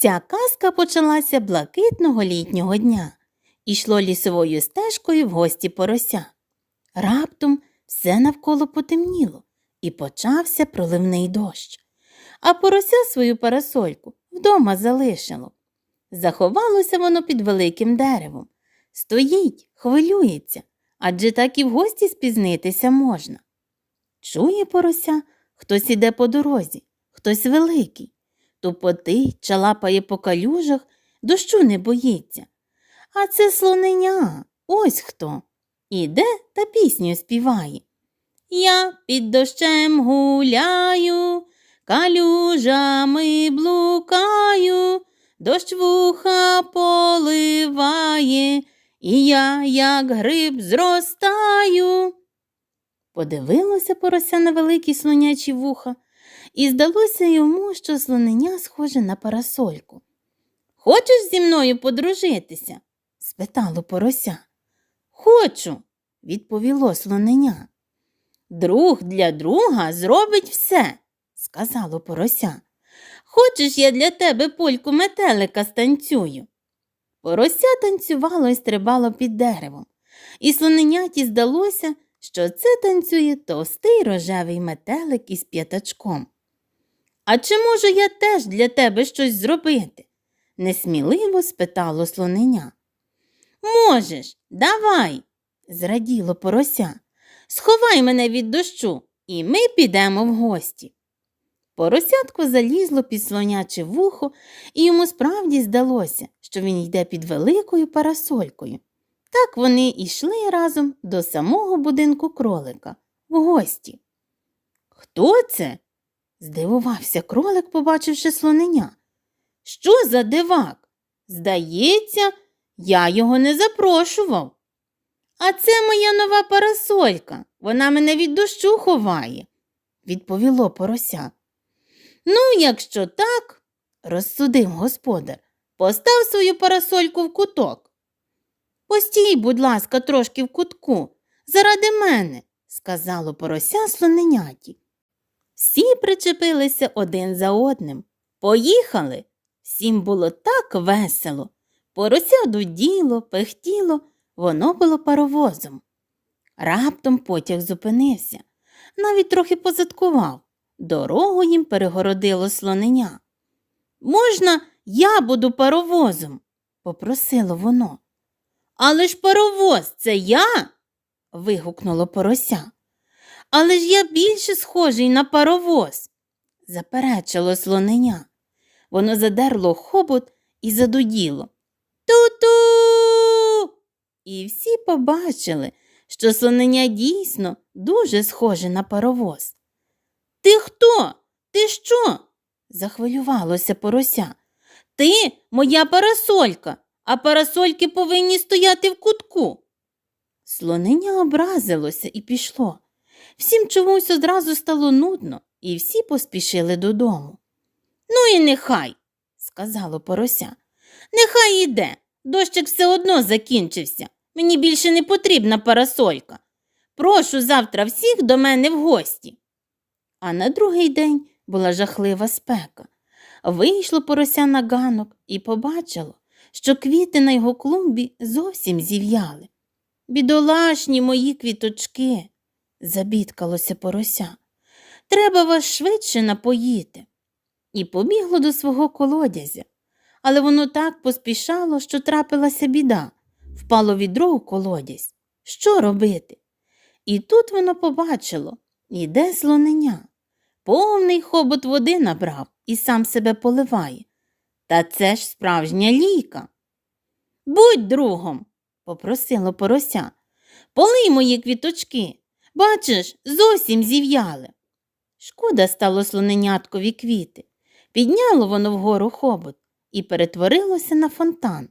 Ця казка почалася блакитного літнього дня. Ішло лісовою стежкою в гості порося. Раптом все навколо потемніло, і почався проливний дощ. А порося свою парасольку вдома залишило. Заховалося воно під великим деревом. Стоїть, хвилюється, адже так і в гості спізнитися можна. Чує порося, хтось іде по дорозі, хтось великий. Тупотить, чалапає по калюжах, дощу не боїться. А це слоненя, ось хто. Іде та пісню співає. Я під дощем гуляю, калюжами блукаю, дощ вуха поливає, і я, як гриб, зростаю. Подивилося порося на великі слонячі вуха, і здалося йому, що слоненя схоже на парасольку. Хочеш зі мною подружитися? спитало порося. Хочу, відповіло слоненя. Друг для друга зробить все, сказало порося. Хочеш, я для тебе польку метелика станцюю? Порося танцювало і стрибало під деревом, і слоненяті здалося, що це танцює товстий рожевий метелик із п'ятачком. А чи можу я теж для тебе щось зробити? несміливо спитало слоненя. Можеш, давай, зраділо порося. Сховай мене від дощу, і ми підемо в гості. Поросятко залізло під слоняче вухо, і йому справді здалося, що він йде під великою парасолькою. Так вони йшли разом до самого будинку кролика в гості. Хто це? здивувався кролик, побачивши слоненя. Що за дивак? Здається, я його не запрошував. А це моя нова парасолька. Вона мене від дощу ховає, відповіло порося. Ну, якщо так, розсудив господар, постав свою парасольку в куток. Постій, будь ласка, трошки в кутку, заради мене, сказало порося слоненяті. Всі причепилися один за одним. Поїхали. Всім було так весело. Порося дуділо, пехтіло, воно було паровозом. Раптом потяг зупинився, навіть трохи позадкував. Дорогу їм перегородило слоненя. Можна, я буду паровозом? попросило воно. Але ж паровоз це я. вигукнуло порося. Але ж я більше схожий на паровоз, заперечило слоненя. Воно задерло хобот і задуділо. Ту-ту. І всі побачили, що слоненя дійсно дуже схоже на паровоз. Ти хто? Ти що? захвилювалося порося. Ти моя парасолька, а парасольки повинні стояти в кутку. Слоненя образилося і пішло. Всім чомусь одразу стало нудно, і всі поспішили додому. Ну і нехай, сказало порося. Нехай іде. Дощик все одно закінчився. Мені більше не потрібна парасолька. Прошу завтра всіх до мене в гості. А на другий день була жахлива спека. Вийшло порося на ганок і побачило, що квіти на його клумбі зовсім зів'яли. Бідолашні мої квіточки, забідкалося порося. Треба вас швидше напоїти. І побігло до свого колодязя. Але воно так поспішало, що трапилася біда, впало відро у колодязь. Що робити? І тут воно побачило іде слоненя. Повний хобот води набрав і сам себе поливає. Та це ж справжня ліка. Будь другом, попросило порося. Полий мої квіточки. Бачиш, зовсім зів'яли. Шкода стало слоненяткові квіти. Підняло воно вгору хобот і перетворилося на фонтан.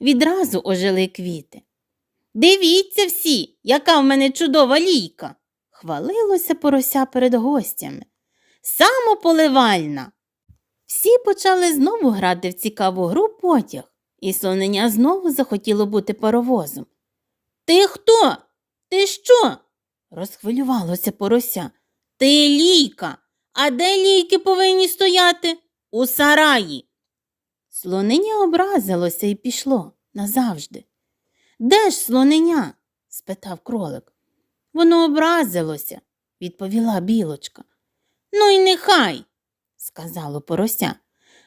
Відразу ожили квіти. Дивіться всі, яка в мене чудова лійка, хвалилося порося перед гостями. Самополивальна. Всі почали знову грати в цікаву гру потяг, і слоненя знову захотіло бути паровозом. Ти хто? Ти що? розхвилювалося порося. Ти лійка. А де лійки повинні стояти? У сараї. Слонення образилося і пішло назавжди. Де ж слонення? спитав кролик. Воно образилося, відповіла білочка. Ну й нехай, сказало порося.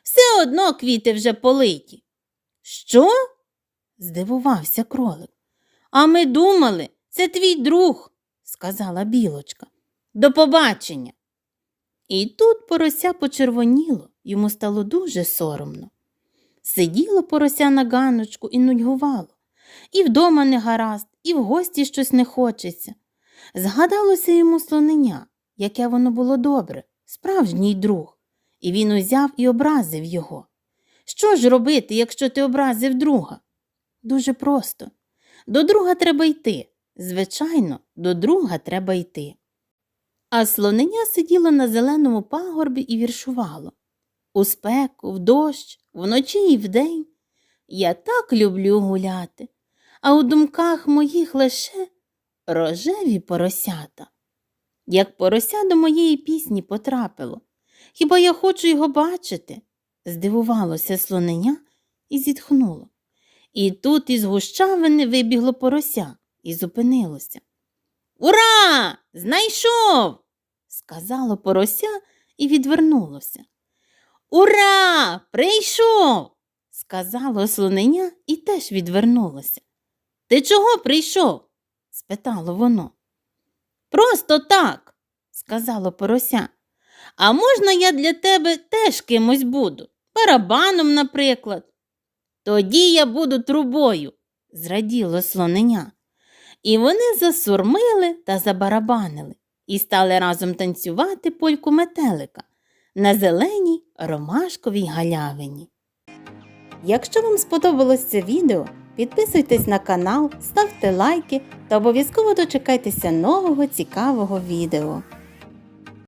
Все одно квіти вже политі. Що? здивувався кролик. А ми думали, це твій друг, сказала білочка. До побачення. І тут порося почервоніло, йому стало дуже соромно. Сиділо порося на ганочку і нудьгувало. І вдома не гаразд, і в гості щось не хочеться. Згадалося йому слонення, яке воно було добре, справжній друг, і він узяв і образив його. Що ж робити, якщо ти образив друга? Дуже просто. До друга треба йти. Звичайно, до друга треба йти. А слонення сиділо на зеленому пагорбі і віршувало. У спеку, в дощ, вночі і вдень. Я так люблю гуляти, а у думках моїх лише рожеві поросята. Як порося до моєї пісні потрапило, хіба я хочу його бачити? здивувалося слонення і зітхнуло. І тут із гущавини вибігло порося і зупинилося. Ура! Знайшов! сказало порося і відвернулося. Ура! Прийшов! сказало слонення і теж відвернулося. Ти чого прийшов? спитало воно. Просто так, сказало порося. А можна я для тебе теж кимось буду? Барабаном, наприклад. Тоді я буду трубою, зраділо слонення. І вони засурмили та забарабанили і стали разом танцювати польку метелика на зеленій ромашковій галявині. Якщо вам сподобалось це відео, підписуйтесь на канал, ставте лайки та обов'язково дочекайтеся нового цікавого відео.